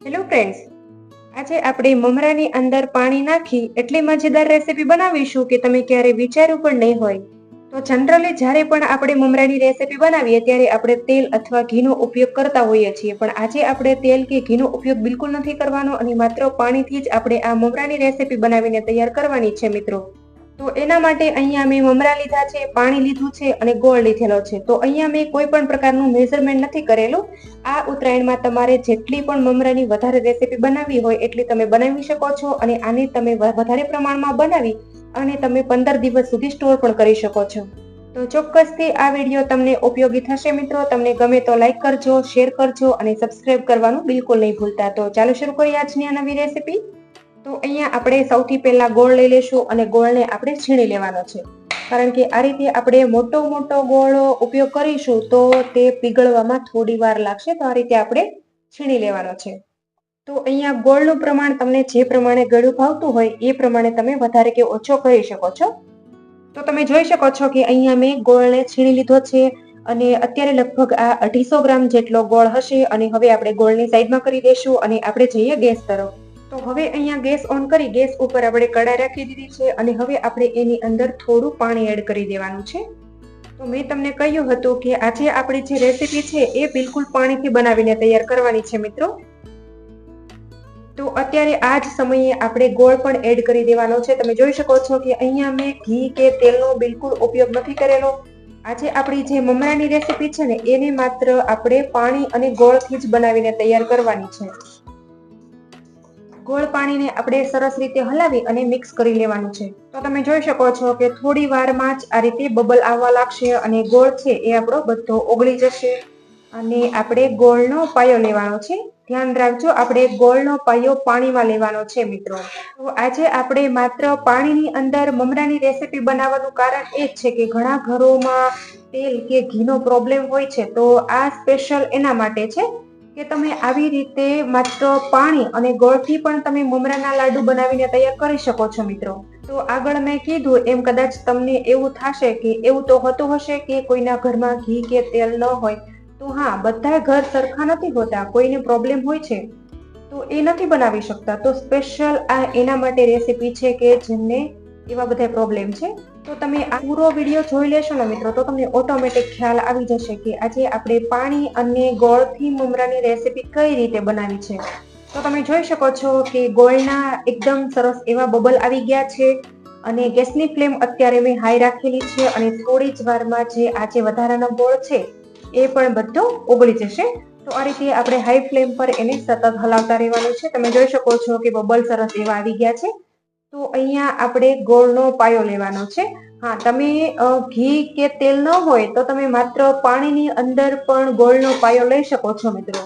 Hello friends આજે આપણે મમરાની અંદર પાણી નાખી એટલી મજેદાર રેસીપી બનાવીશું કે તમે ક્યારે વિચાર્યું પણ નહીં હોય. તો જનરલી જ્યારે પણ આપણે મમરાની રેસીપી બનાવીએ ત્યારે આપણે તેલ અથવા ઘીનો ઉપયોગ કરતા હોઈએ છીએ. પણ આજે આપણે તેલ કે ઘીનો ઉપયોગ બિલકુલ નથી કરવાનો અને માત્ર પાણીથી જ આપણે આ મમરાની રેસીપી બનાવીને તૈયાર કરવાની છે મિત્રો. તો એના માટે અહીંયા મેં મમરા લીધા છે, પાણી લીધું છે અને ગોળ લીધેલો છે. તો અહીંયા મેં કોઈ પણ પ્રકારનું મેઝરમેન્ટ નથી કરેલું. આ ઉત્તરાયણમાં તમારે જેટલી પણ મમરાની વધારે રેસીપી બનાવવી હોય એટલી તમે બનાવી શકો છો અને આને તમે વધારે પ્રમાણમાં બનાવી અને તમે પંદર દિવસ સુધી સ્ટોર પણ કરી શકો છો. તો ચોક્કસથી આ વીડિયો તમને ઉપયોગી થશે મિત્રો. તમને ગમે તો લાઈક કરજો શેર કરજો અને સબસ્ક્રાઈબ કરવાનું બિલકુલ નહીં ભૂલતા. તો ચાલો શરૂ કરીએ આજની આ નવી રેસીપી તો અહીંયા આપણે સૌથી પહેલા ગોળ લઈ લેશું અને ગોળને આપણે છીણી લેવાનો છે. કારણ કે આ રીતે આપણે મોટો મોટો ગોળ ઉપયોગ કરીશું તો તે પીગળવામાં થોડી વાર લાગશે તો આ રીતે આપણે છીણી લેવાનો છે. તો અહીંયા ગોળનું પ્રમાણ તમને જે પ્રમાણે ગળું ભાવતું હોય એ પ્રમાણે તમે વધારે કે ઓછો કરી શકો છો. તો તમે જોઈ શકો છો કે અહીંયા મેં ગોળને છીણી લીધો છે અને અત્યારે લગભગ આ અઢીસો ગ્રામ જેટલો ગોળ હશે અને હવે આપણે ગોળની સાઈડમાં કરી દઈશું અને આપણે જઈએ ગેસ તરફ. તો હવે અહીંયા ગેસ ઓન કરી, ગેસ ઉપર આપણે કડાઈ રાખી દીધી છે અને હવે આપણે એની અંદર થોડું પાણી એડ કરી દેવાનું છે. તો મેં તમને કહ્યું હતું કે આજે આપણી જે રેસીપી છે એ બિલકુલ પાણીથી બનાવીને તૈયાર કરવાની છે મિત્રો. તો અત્યારે આ જ સમયે આપણે ગોળ પણ એડ કરી દેવાનો છે. તમે જોઈ શકો છો કે અહીંયા મેં ઘી કે તેલનો બિલકુલ ઉપયોગ નથી કરેલો. આજે આપણી જે મમરાની રેસીપી છે ને, એને માત્ર આપણે પાણી અને ગોળથી જ બનાવીને તૈયાર કરવાની છે. ગોળ પાણીને આપણે સરસ રીતે હલાવી અને મિક્સ કરી લેવાનું છે. તો તમે જોઈ શકો છો કે થોડી વારમાં જ આ રીતે બબલ આવવા લાગશે અને ગોળ છે એ આપણો બધો ઓગળી જશે. અને આપણે ગોળનો પાયો લેવાનો છે. ધ્યાન રાખજો, આપણે ગોળનો પાયો પાણીમાં લેવાનો છે મિત્રો. તો આજે આપણે માત્ર પાણીની અંદર મમરાની રેસીપી બનાવવાનું કારણ એ જ છે કે ઘણા ઘરોમાં તેલ કે ઘીનો પ્રોબ્લેમ હોય છે. તો આ સ્પેશિયલ એના માટે છે. કે તમે આવી રીતે માત્ર પાણી અને ગોળથી પણ તમે મમરાના લાડુ બનાવીને તૈયાર કરી શકો છો મિત્રો. તો આગળ મેં કીધું એમ કદાચ તમને એવું થશે કે એવું તો હોતું હશે કે કોઈના ઘરમાં ઘી કે તેલ ન હોય, તો હા બધા ઘર સરખા નથી હોતા, કોઈને પ્રોબ્લેમ હોય છે, તો એ નથી બનાવી શકતા. તો સ્પેશિયલ આ એના માટે રેસીપી છે કે જેમને એવા બધા પ્રોબ્લેમ છે? તો તમે આ પૂરો વીડિયો જોઈ લેશો ને મિત્રો, તો તમને ઓટોમેટિક ખ્યાલ આવી જશે કે આજે આપણે પાણી અને ગોળથી મમરાની રેસીપી કઈ રીતે બનાવી છે. તો તમે જોઈ શકો છો કે ગોળના એકદમ સરસ એવા બબલ આવી ગયા છે અને ગેસની ફ્લેમ અત્યારે મેં હાઈ રાખેલી છે અને થોડી જ વારમાં જે આજે વધારાનો ગોળ છે એ પણ બધો ઓગળી જશે. તો આ રીતે આપણે હાઈ ફ્લેમ પર એને સતત હલાવતા રહેવાનું છે. તમે જોઈ શકો છો કે બબલ સરસ એવા આવી ગયા છે. તો અહીંયા આપણે ગોળનો પાયો લેવાનો છે. હા, તમે ઘી કે તેલ ન હોય તો તમે માત્ર પાણીની અંદર પણ ગોળનો પાયો લઈ શકો છો મિત્રો.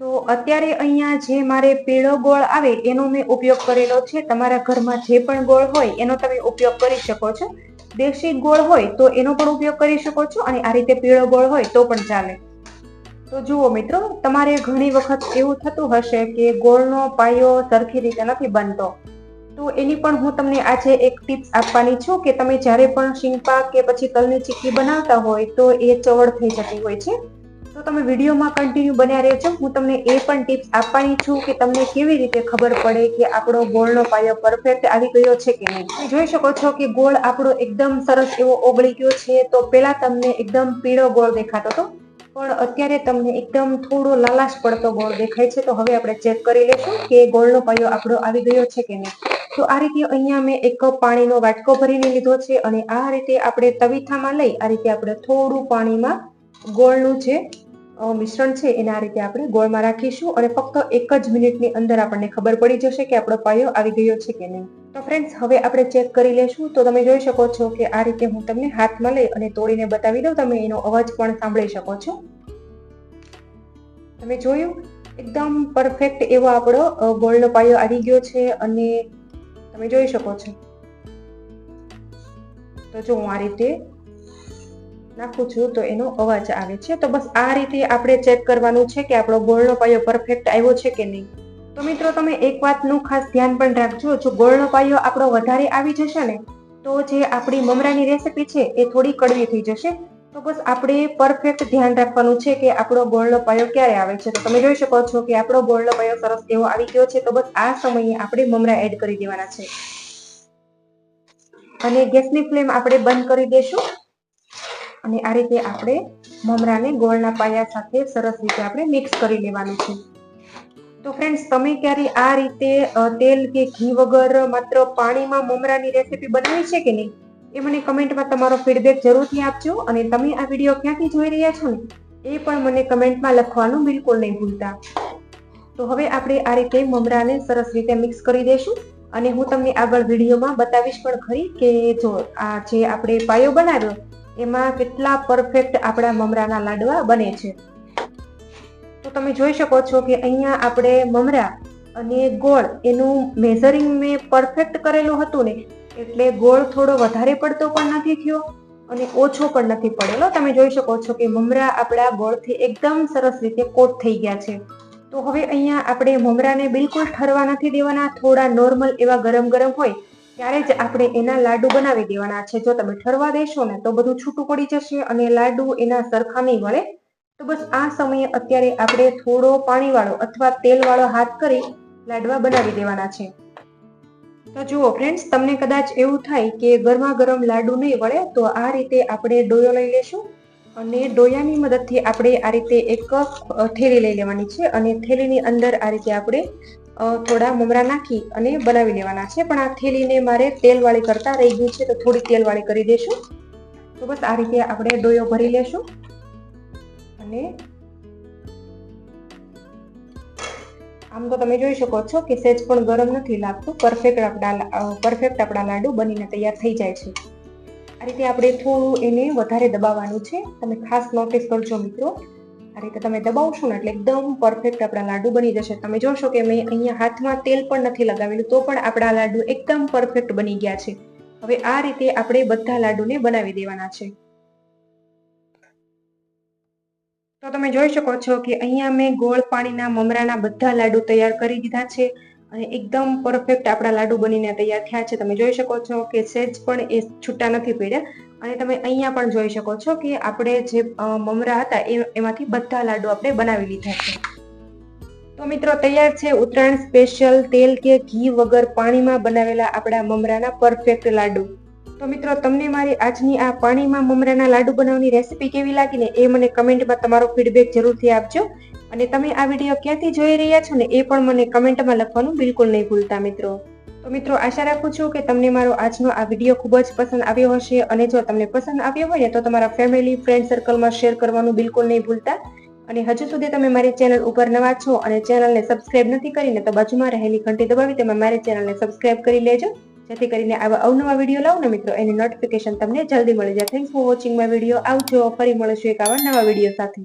તો અત્યારે અહીંયા જે મારે પીળો ગોળ આવે એનો મેં ઉપયોગ કરેલો છે. તમારા ઘરમાં જે પણ ગોળ હોય એનો તમે ઉપયોગ કરી શકો છો. દેશી ગોળ હોય તો એનો પણ ઉપયોગ કરી શકો છો અને આ રીતે પીળો ગોળ હોય તો પણ ચાલે. તો જુઓ મિત્રો, તમારે ઘણી વખત એવું થતું હશે કે ગોળનો પાયો સરખી રીતે નથી બનતો. તો એની પણ હું તમને આજે એક ટિપ્સ આપવાની છું કે તમે જ્યારે પણ શીંગપાક કે પછી તલની ચીક્કી બનાવતા હોય તો એ ચવડ થઈ જતી હોય છે. તો તમે વિડીયોમાં કન્ટિન્યુ બન્યા રહેજો. હું તમને એ પણ ટિપ્સ આપવાની છું કે તમને કેવી રીતે ખબર પડે કે આપણો ગોળનો પાયો પરફેક્ટ આવી ગયો છે કે નહીં. તમે જોઈ શકો છો કે ગોળ આપણો એકદમ સરસ એવો ઓગળી ગયો છે. તો પેલા તમને એકદમ પીળો ગોળ દેખાતો હતો. પણ અત્યારે તમને એકદમ થોડો લાલાશ પડતો ગોળ દેખાય છે, તો હવે આપણે ચેક કરી લેશું કે ગોળનો પાયો આપણો આવી ગયો છે કે નહીં. તો આ રીતે અહીંયા મેં એક કપ પાણીનો વાટકો ભરીને લીધો છે અને આ રીતે આપણે તવીથામાં લઈ આ રીતે આપણે થોડું પાણીમાં ગોળનું જે મિશ્રણ છે, એને આ રીતે આપણે ગોળમાં રાખીશું અને ફક્ત એક જ મિનિટની અંદર આપણને ખબર પડી જશે કે આપણો પાયો આવી ગયો છે કે નહીં. તો ફ્રેન્ડ્સ હવે આપણે ચેક કરી લેશું તો તમે જોઈ શકો છો કે આ રીતે હું તમને હાથમાં લઈ અને તોડીને બતાવી દઉં. તમે એનો અવાજ પણ સાંભળી શકો છો. તમે જોયું? એકદમ પરફેક્ટ એવો આપણો ગોળનો પાયો આવી ગયો છે અને તમે જોઈ શકો છો. તો જો હું આ રીતે નાખું છું તો એનો અવાજ આવે છે. તો બસ આ રીતે આપણે ચેક કરવાનું છે કે આપણો ગોળનો પાયો પરફેક્ટ આવ્યો છે કે નહીં. તો મિત્રો, તમે એક વાતનું ખાસ ધ્યાન પણ રાખજો. જો ગોળનો પાયો આપણો વધારે આવી જશે ને, તો જે આપણી મમરાની રેસીપી છે એ થોડી કડવી થઈ જશે. તો બસ આપણે પરફેક્ટ ધ્યાન રાખવાનું છે કે આપણો ગોળનો પાયો ક્યારે આવે છે. તો તમે જોઈ શકો છો કે આપણો ગોળનો પાયો સરસ એવો આવી ગયો છે. તો બસ આ સમયે આપણે મમરા એડ કરી દેવાના છે. અને ગેસની ફ્લેમ આપણે બંધ કરી દેશું. અને આ રીતે આપણે મમરાને ગોળના પાયા સાથે સરસ રીતે આપણે મિક્સ કરી લેવાનું છે. તો ફ્રેન્ડ્સ તમે ક્યારે આ રીતે તેલ કે ઘી વગર માત્ર પાણીમાં મમરાની રેસીપી બનાવી છે કે નહીં? એ મને કમેન્ટમાં તમારો ફીડબેક જરૂરથી આપજો અને તમે આ વીડિયો ક્યાંથી જોઈ રહ્યા છો ને, એ પણ મને કમેન્ટમાં લખવાનું બિલકુલ નહીં ભૂલતા. તો હવે આપણે આ રીતે મમરાને સરસ રીતે મિક્સ કરી દઈશું અને હું તમને આગળ વિડીયોમાં બતાવીશ પણ ખરી કે જો આ જે આપણે પાયો બનાવ્યો, એમાં કેટલા પરફેક્ટ આપણા મમરાના લાડવા બને છે. તો તમે જોઈ શકો છો કે અહીંયા આપણે મમરા અને ગોળ એનું મેઝરિંગ મેં પરફેક્ટ કરેલું હતું ને એટલે ગોળ થોડો વધારે પડતો પણ નથી થયો અને ઓછો પણ નથી પડેલો. તમે જોઈ શકો છો કે મમરા આપણા ગોળથી એકદમ સરસ રીતે કોટ થઈ ગયા છે. તો હવે અહીંયા આપણે મમરાને બિલકુલ ઠરવા નથી દેવાના. થોડા નોર્મલ એવા ગરમ ગરમ હોય ત્યારે જ આપણે એના લાડુ બનાવી દેવાના છે. જો તમે ઠરવા દેશો ને તો બધું છૂટું પડી જશે અને લાડુ એના સરખા નહીં વળે. તો બસ આ સમયે અત્યારે આપણે થોડો પાણીવાળો અથવા તેલવાળો હાથ કરી લાડવા બનાવી દેવાના છે. તો જુઓ ફ્રેન્ડ્સ તમને કદાચ એવું થાય કે ગરમા ગરમ લાડુ નહીં વળે, તો આ રીતે આપણે ડોયો લઈ લેશું અને ડોયાની મદદથી આપણે આ રીતે એક થેલી લઈ લેવાની છે અને થેલીની અંદર આ રીતે આપણે થોડા મમરા નાખી અને બનાવી લેવાના છે. પણ આ થેલીને મારે તેલવાળી કરતા રહી ગયું છે, તો થોડી તેલવાળી કરી દેશું. તો બસ આ રીતે આપણે ડોયો ભરી લેશું અને આમ તો તમે જોઈ શકો છો કે સેજ પણ ગરમ નથી લાગતું. પરફેક્ટ આપણા પરફેક્ટ આપણા લાડુ બનીને તૈયાર થઈ જાય છે. આ રીતે આપણે થોડું એને વધારે દબાવવાનું છે. તમે ખાસ નોટિસ કરજો મિત્રો. આ રીતે તમે દબાવશો ને એટલે એકદમ પરફેક્ટ આપણા લાડુ બની જશે. તમે જોશો કે મેં અહીંયા હાથમાં તેલ પણ નથી લગાવેલું, તો પણ આપણા લાડુ એકદમ પરફેક્ટ બની ગયા છે. હવે આ રીતે આપણે બધા લાડુને બનાવી દેવાના છે. તો તમે જોઈ શકો છો કે અહીંયા મેં ગોળ પાણીના મમરાના બધા લાડુ તૈયાર કરી દીધા છે અને એકદમ પરફેક્ટ આપણા લાડુ બનીને તૈયાર થયા છે. તમે જોઈ શકો છો કે સેજ પણ એ છૂટા નથી પડ્યા અને તમે અહીંયા પણ જોઈ શકો છો કે આપણે જે મમરા હતા એમાંથી બધા લાડુ આપણે બનાવી લીધા છે. તો મિત્રો તૈયાર છે ઉત્તરાયણ સ્પેશિયલ તેલ કે ઘી વગર પાણીમાં બનાવેલા આપણા મમરાના પરફેક્ટ લાડુ. તો મિત્રો, તમને મારી આજની આ પાણીમાં મમરાના લાડુ બનાવવાની રેસીપી કેવી લાગી ને એ મને કમેન્ટમાં તમારો ફીડબેક જરૂરથી આપજો. અને તમે આ વીડિયો ક્યાંથી જોઈ રહ્યા છો ને એ પણ મને કમેન્ટમાં લખવાનું બિલકુલ નહીં ભૂલતા મિત્રો. તો મિત્રો, આશા રાખું છું કે તમને મારો આજનો આ વીડિયો ખૂબ જ પસંદ આવ્યો હશે અને જો તમને પસંદ આવ્યો હોય ને તો તમારા ફેમિલી ફ્રેન્ડ સર્કલમાં શેર કરવાનું બિલકુલ નહીં ભૂલતા. અને હજુ સુધી તમે મારી ચેનલ ઉપર નવા છો અને ચેનલને સબસ્ક્રાઇબ નથી કરીને તો બાજુમાં રહેલી ઘંટી દબાવી તમે મારી ચેનલને સબસ્ક્રાઇબ કરી લેજો. જેથી કરીને આવા અવનવા વીડિયો લાવું ને મિત્રો, એની નોટિફિકેશન તમને જલ્દી મળી જાય. Thanks for watching my video આવજો, ફરી મળીશું એક આવા નવા વીડિયો સાથે.